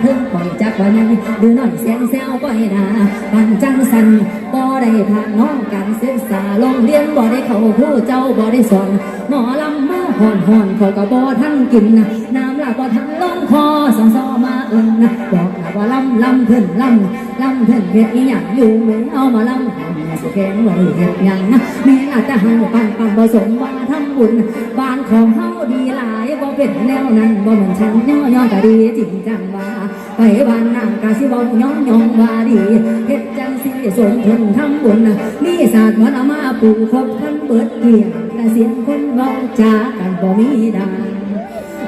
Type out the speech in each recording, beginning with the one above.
เพิ่งปล่อยจักวันยังดื้อน้อยเสนแซวก็ให้นาปันจังสันบ่ได้พาน้องการศึกษาลงเรียนบ่ได้เข้าผู้เจ้าบ่ได้สอนหมอลำมาห่อนห่อนเขาก็บ่ทั้งกินนะน้ำลาบ่ทั้งลงคอสังซอมาเอิ้นนะบอกนะว่าลำลำเพิ่นลำลำเพิ่นเฮ็ดอีหยังอยู่เหมือนเอามาลำ สิแกงได้เฮ็ดยังนะแม่อาจจะหันปันปันบ่สมว่าทำบุญบ้านของเฮาดีหลายบ่เป็นแนวนั้นบ่เหมือนฉันย่อย่อก็ดีจริงจังว่าไปบ้านนางกาสิบอกย้อนยองว่าดีเฮ็ดจังสิสมทุนทำบุญมีศาสตร์วันเอามาปลูกครบทั้งเบิดเกี่ยงแต่เสียงคนเว้าจากันบ่มีดัง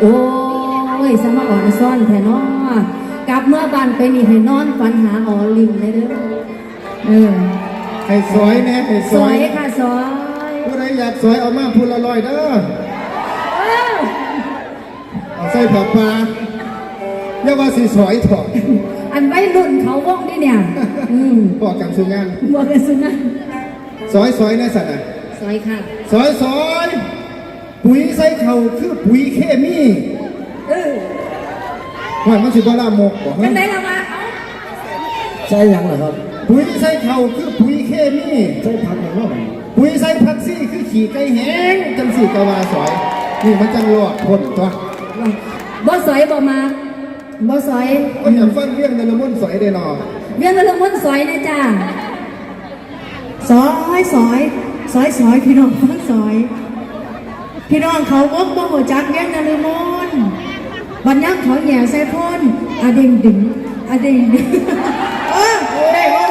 โอ้ยสมอ่อนซ่อนแท้น้อกลับเมื่อบ้านไปนี่ให้นอนฝันหาออลิมเลยเด้อเออ ให้สวยแน่ให้สสววยยค่ะสวยผู้ใดอยากสวยเอามาพูละลอยเด้อเออเอาใส่ผักปลาอย่าว่าสิสวยถอดอันไว้รุ่นเขาวงนี่เนี่ย อืมบอกกันสู่งานบอกกันสุนัขสวยสวยแน่สัตว์น่ะสวยค่ะ สวยสวยปุ๋ยใส่เข่าคือปุ๋ยเคมีเออว่ามันสิบ่ลามกบ่เป็นฮะไงล่ะวะเอาใช่ยังเหรอครับ ปุ๋ยใส่เข่าคือปุ๋ย เคมีใช่พักอย่างว่าไหนปุ๋ยใส่ผักซี่คือขี่ไก่แห้งจังสี่กะว่าสวยนี่มันจังรอดพ้นตัวบ่สวยบ่มาบ่สวยก็อย่าฟังเรื่องในละมุนสวยได้หนอเรียนกระลงมันสวยนะจ้าซอยซอยซอยซอยพี่น้องฟังซอย พี่น้องเขาวกบ่หัวจักเงี้ยนะลืมนบัญญัติเขาแหย่ใส่พ่นอะเด้งดึงอะเด้งดึงเออได้โอ้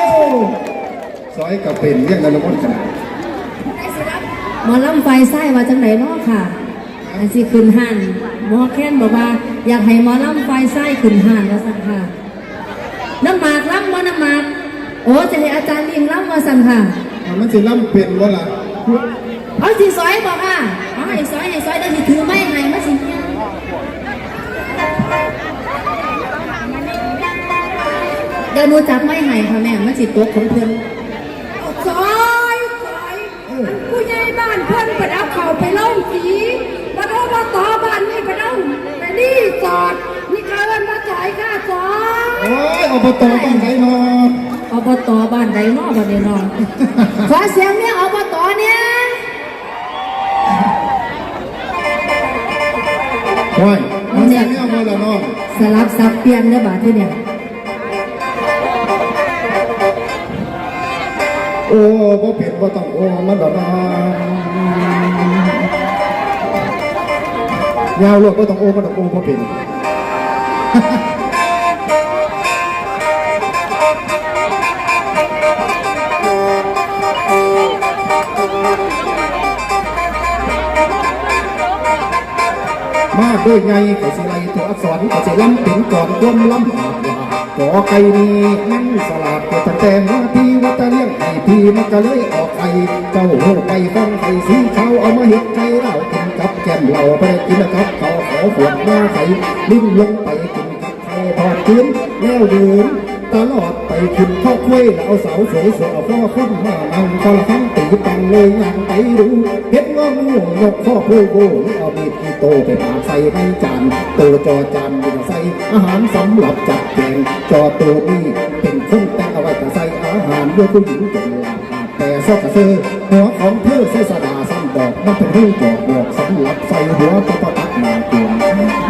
สวยกับเป็นเรื่องในละมุนขนาดหมอลำไฟไส้ว่าจังไหนเนาะค่ะอันสิขึ้นหันหมอแค้นบอกว่า อยากให้หมอลำไฟไส้ขึ้นหันว่าสั่นค่ะน้ำหมากล้ำบ่น้ำหมากโอ้จะให้อาจารย์ลิงล้ำว่าสั่นค่ะอะมันสิล่ำเป็นวะล่ะเอาสิซอยบอกค่ะเอาให้ซอยให้ซอยเดี๋ยวสิถือไม้ให้มาสิเนี่ยดี๋ยวหนูจับไม้ให้ค่ะแม่มันสิตัวของเพิ่อน ซอยซอยผู้ใหญ่บ้านเพิ่นไป เอาเขาไปเล่าสีมาโดนมาต่อบ้านนี่ไปเล่าไปนี่จอดนี่เขาเอิ้นมาจ่ายค่าซอยโอ้ยอบตบ้านไหนเนาะอบตบ้านใดเนาะบัดนี้เนาะขอเสียงเนี่ยอบตเนี่ยโอ้ยมันแม่เนี่ยมาละเนาะสลับสับเปลี่ยนเด้อบาดที่เนี่ยโอ้บ่เผ็ดบ่ต้องโอ้มันละเนา ยาวโลกบ่ต้องโอ้บ่ต้องโอ้บ่เป็นมากด้วยไงก็สิไลตัวอักษรก็สิล้ำถึงก่อนควมล้ำอาบว่าขอไก่นี้นั่นสลับก็ตั้งแต่มาที่วัดตะเลี้ยงไอ้พี่มันก็เลยออกไปเจ้าโหไปฟังไก่สีเขาเอามาเห็ดไก่เหล้า กับแก้มเหล้าไปกินกับเขาขอขวดมาไข่ลิ้นลงไปกินกับไข่ทอดคืนแล้วเดินตลอดไปขึ้นข้าวคุ้ยแล้วเอาเสาสวยสวยเอาพ่อคนมานั่งคอละครั้งตีตังเลยยังไปดูเห็ดงองูยกข้อโพโบเอามีดที่โตไปปาใส่ในจานโตจอจานดินใส่อาหารสำหรับจัดแกงจอโตนี่เป็นคนแต่งเอาไว้แต่ใส่อาหารด้วยผู้หญิงจนหลับแต่ซอกกระเซอหัวของเธอใส่สดา ดอกมันเป็นรูปจอกดอกสำหรับใส่หัวตะปะตักนากลัว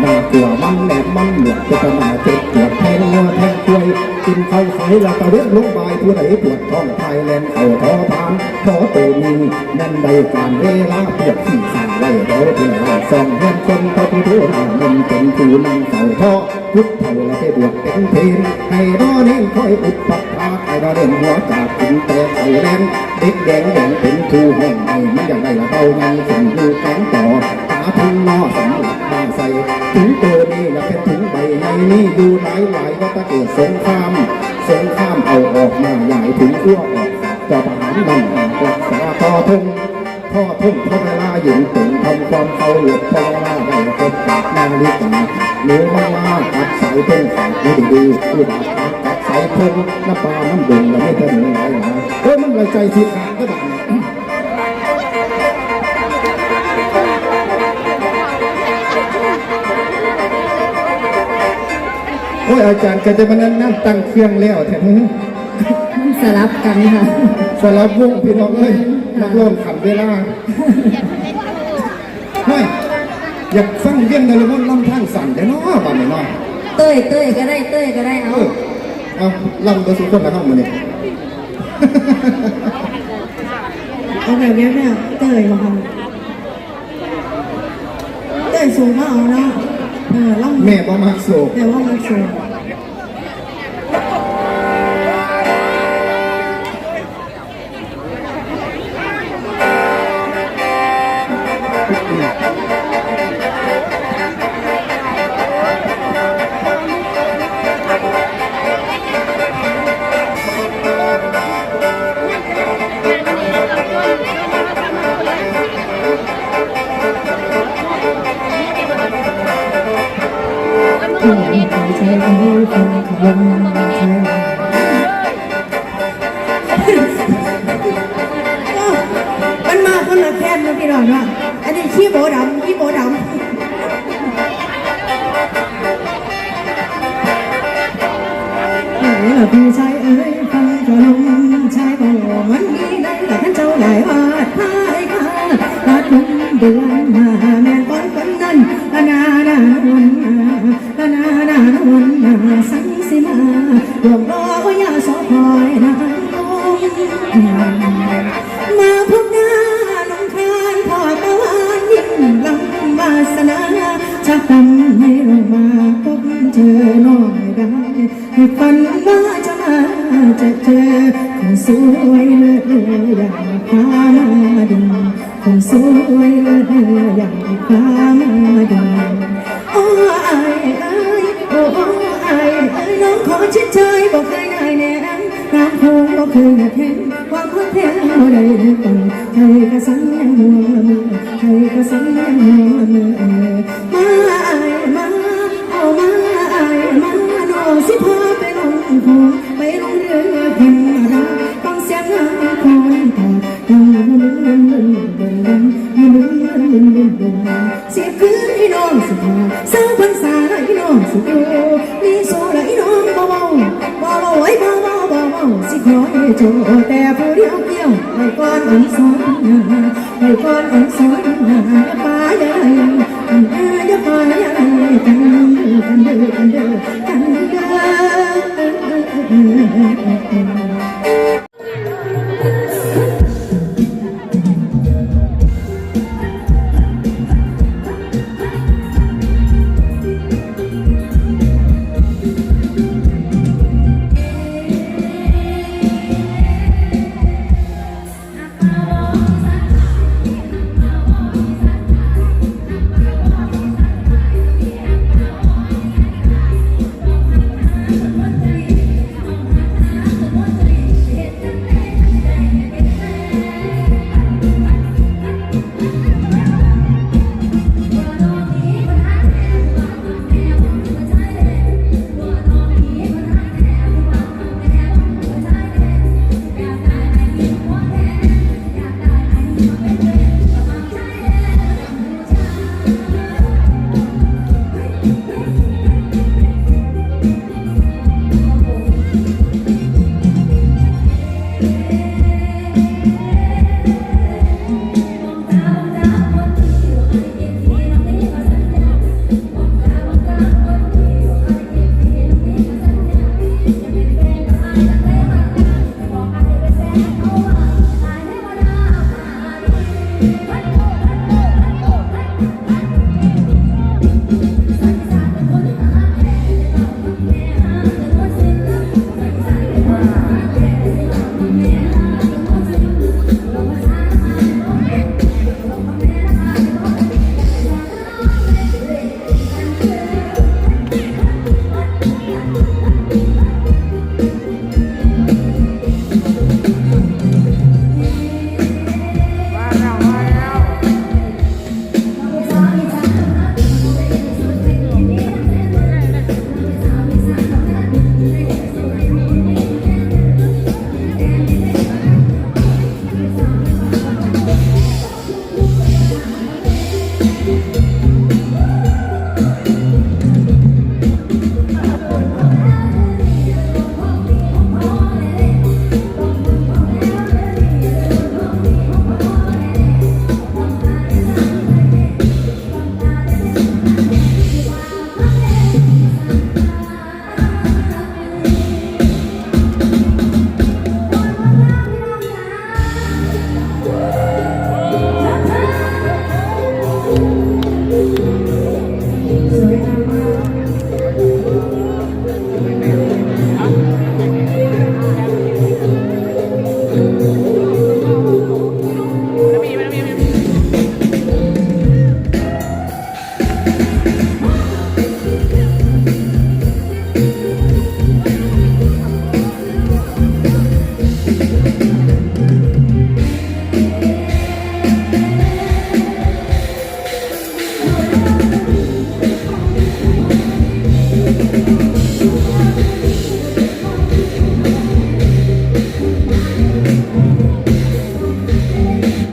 นากลัวมันแหลมมันเหลือกจะประมาเจ็บปวดแทงงัวแทงกล้วยกินข้าวสายแล้วตะเวนลงบายผู้ใดปวดท้องไทยแลนเข่าท้อทานท้อโตมีนั่นใดการเวลาเปวดที่สั่งไว้เราเพื่อสองเงินคนพระพุทธนามันเป็นผู้นั่งเข่าท้อ พุทธเท่าและไปบวกเป็นเพนให้รอเน่งคอยอุปปักาให้รอเด่นหัวจากกินแต่ไข่แดงเด็กแดงแดงเป็นทูแห่งไอ้มันอย่างไรละเท่ายังถึงอยู่แข็งต่อหาทุนนอสำหรับมาใส่ถึงตัวนี้และเป็นถึงใบในนี้ดูหลายหลายว่าตะเกิดสงครามสงครามเอาออกมาใหญ่ถึงอ้วกออกจะประหารมันรักษาต่อทงพ่อทุ่มพ่อเวลาหญิงตึงทำความเขาหลบพ่อเวลาได้พบกับนาฬิกา หนูมามาตัดสายเพิ่งฝากดีดีผู้บาดตัดสายเพิ่งน้ำปลาน้ำดื่มแล้วไม่เท่าไหร่หลายเฮ้ยมันเลยใจสิขาดก็แบบนี้โอ้ยอาจารย์ก็จะมานั่งนั่งตั้งเครื่องแล้วแท้มันสลับกันค่ะสลับวงพี่น้องเอ้ยนักร้องขันเวลาไม่ อยากฟังเรื่งในละมันลำทางสั่นได้เนาะบ้านนี้เนาะเต้ยเต้ยก็ได้เต้ยก็ได้เอาเอาลำไปสู่คนละห้องมาเนี่ยเอาแบบนี้เนี่ยเตยมาค่ะเตยสูงมาเอาเนาะเออลำแม่บ่มักสูงแต่ว่ามันสูง คนขบวนใช้มันมาคนละแค่นนะพี่น้องว่าอันนี้ขี้โบดำขี้โบดำเอ้ยพี่ชายเอ้ยฟังกระลงชายบอกมันมีได้แต่ท่านเจ้าหลายวาดพายค่ะลาดลงเดือนมาแม่ก้อนคน นั้นานานาวนลานานาวนสังสิมาดวงรอยาสอคอยนางนงมาพบหน้าน้องคานพอตะวันยิ่งลำวาสนาชักนำให้เรามาพบเจอน้องได้ให้ฝันว่าจะมาจะเจอคนสวยเลิศเลออย่างพามาดู งสวยอย่างฟ้ามาดงโอ้ไอเอ้โอ้ไอเอ้ยน้องขอชิดใจบอกให้ได้แน่น้ำคงกเคยเห็นความพ่อเพี้ยนได้ฟังใครก็สั่งแม่มือใครก็สั่งแม่มือมาไอมาโอ้มาไอมาน้องสิพ่อไปลงคงไปลงเรือพิมพ์ chỗ tè phố điêu kiêu người con ấm xóm người con ấm xóm